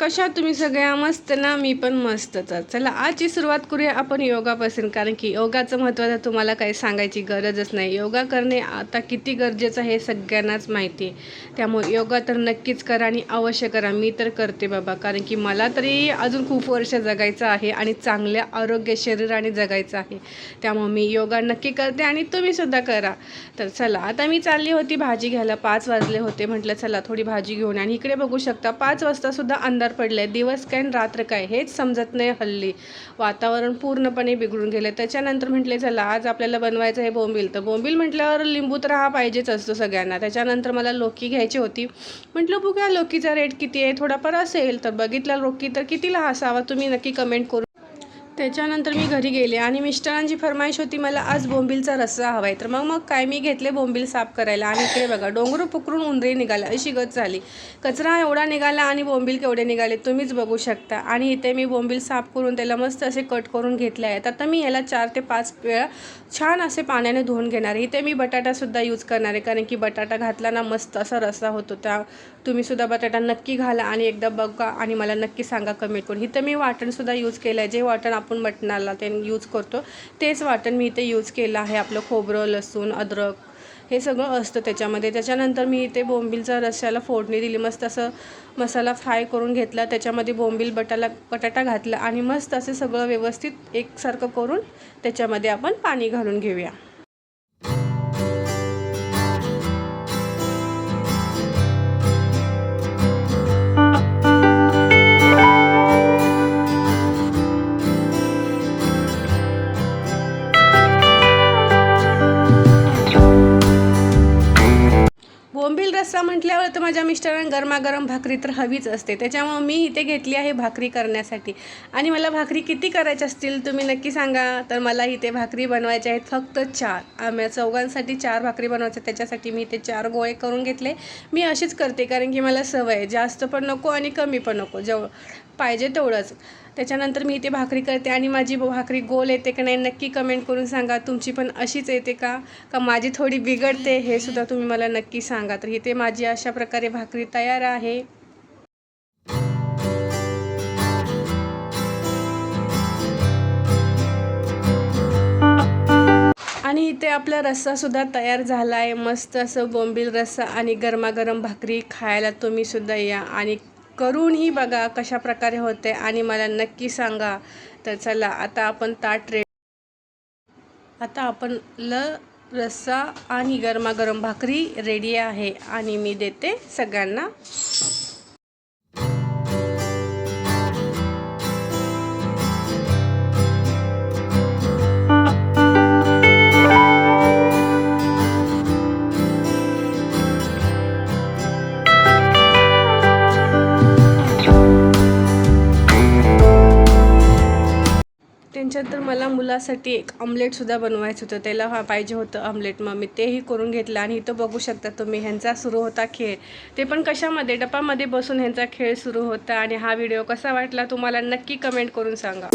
कशा तुम्ही सगळ्या मस्त ना मी पण मस्त. तर चला आजची सुरुवात करूया आपण योगापासून. कारण की योगाचं महत्त्व तर तुम्हाला काही सांगायची गरजच नाही. योगा करणे आता किती गरजेचं आहे हे सगळ्यांनाच माहिती आहे. त्यामुळे योगा तर नक्कीच करा आणि अवश्य करा. मी तर करते बाबा. कारण की मला तरी अजून खूप वर्ष जगायचं आहे आणि चांगल्या आरोग्य शरीराने जगायचं आहे. त्यामुळे मी योगा नक्की करते आणि तुम्हीसुद्धा करा. तर चला आता मी चालली होती भाजी घ्यायला. पाच वाजले होते. म्हटलं चला थोडी भाजी घेऊन आणि इकडे बघू शकता पाच वाजतासुद्धा अंधार अंधार पडले. दिवस काय आणि रात्र काय? हेच समजत नाही हल्ली. वातावरण पूर्णपणे बिघडून गेले त्याच्यानंतर म्हटले चला आज आपल्याला बनवायचं आहे बोंबील. तर बोंबील म्हटल्यावर लिंबू तर हा पाहिजेच असतो सगळ्यांना. त्याच्यानंतर मला लोकी घ्यायची होती. म्हटलं बघूया लोकीचा रेट किती आहे? थोडाफार असेल. तर बघितला लोकी तर कितीला असावा. तुम्ही नक्की कमेंट करू त्याच्यानंतर मी घरी गेले आणि मिस्टरांची फरमाईश होती मला आज बोंबीलचा रस्सा हवा आहे तर मग मग काय मी घेतले बोंबील साफ करायला आणि इकडे बघा डोंगर पुकरून उंदरी निघाला अशी गत झाली. कचरा एवढा निघाला आणि बोंबील केवढे निघाले तुम्हीच बघू शकता. आणि इथे मी बोंबील साफ करून त्याला मस्त असे कट करून घेतले आहेत. आता मी ह्याला चार ते पाच वेळा छान असे पाण्याने धुवून घेणार आहे. इथे मी बटाटासुद्धा यूज करणार आहे कारण की बटाटा घातला ना मस्त असा रस्सा होतो. त्या तुम्हीसुद्धा बटाटा नक्की घाला आणि एकदा बघा आणि मला नक्की सांगा कमेंट करून इथं मी वाटणसुद्धा यूज केलं आहे जे वाटण आपण आपण मटणाला ते यूज करतो. तेच वाटण मी इथे यूज केलं आहे आपलं खोबरं लसूण अद्रक हे सगळं असतं त्याच्यामध्ये. त्याच्यानंतर मी इथे बोंबीलचा रश्श्याला फोडणी दिली. मस्त असं मसाला फ्राय करून घेतला. त्याच्यामध्ये बोंबील बटाला बटाटा घातला आणि मस्त असं सगळं व्यवस्थित एकसारखं करून त्याच्यामध्ये आपण पाणी घालून घेऊया. बोंबील रस्सा म्हटल्यावर तर माझ्या मिस्टरांना गरमागरम भाकरी तर हवीच असते. त्याच्यामुळं मी इथे घेतली आहे भाकरी करण्यासाठी. आणि मला भाकरी किती करायच्या असतील तुम्ही नक्की सांगा. तर मला इथे भाकरी बनवायच्या आहेत फक्त चार. आम्ही चौघांसाठी चार भाकरी बनवायच्या त्याच्यासाठी मी इथे चार गोळे करून घेतले. मी अशीच करते कारण की मला सवय आहे. जास्त पण नको आणि कमी पण नको. जेव पाहिजे तेवढंच. त्याच्यानंतर मी इथे भाकरी करते आणि माझी भाकरी गोल येते का नाही नक्की कमेंट करून सांगा. तुमची पण अशीच येते का? का माझी थोडी बिघडते हे सुद्धा तुम्ही मला नक्की सांगा. तर इथे माझी अशा प्रकारे भाकरी तयार आहे. आणि इथे आपला रस्सासुद्धा तयार झाला आहे. मस्त असं बोंबील रस्सा आणि गरमागरम भाकरी खायला तुम्हीसुद्धा या. आणि करूनही बघा कशा प्रकारे होते आणि मला नक्की सांगा. तर चला आता आपण ताट रे आता आपण ल रस्सा आणि गरमागरम भाकरी रेडी आहे आणि मी देते सगळ्यांना. त्यांच्यानंतर मला मुलासाठी एक ऑमलेटसुद्धा बनवायचं होतं. त्याला हा पाहिजे होतं ऑमलेट मग मी तेही करून घेतलं आणि इथं बघू शकता तुम्ही ह्यांचा सुरू होता खेळ. ते पण कशामध्ये डपामध्ये बसून ह्यांचा खेळ सुरू होता आणि हा व्हिडिओ कसा वाटला तुम्हाला नक्की कमेंट करून सांगा.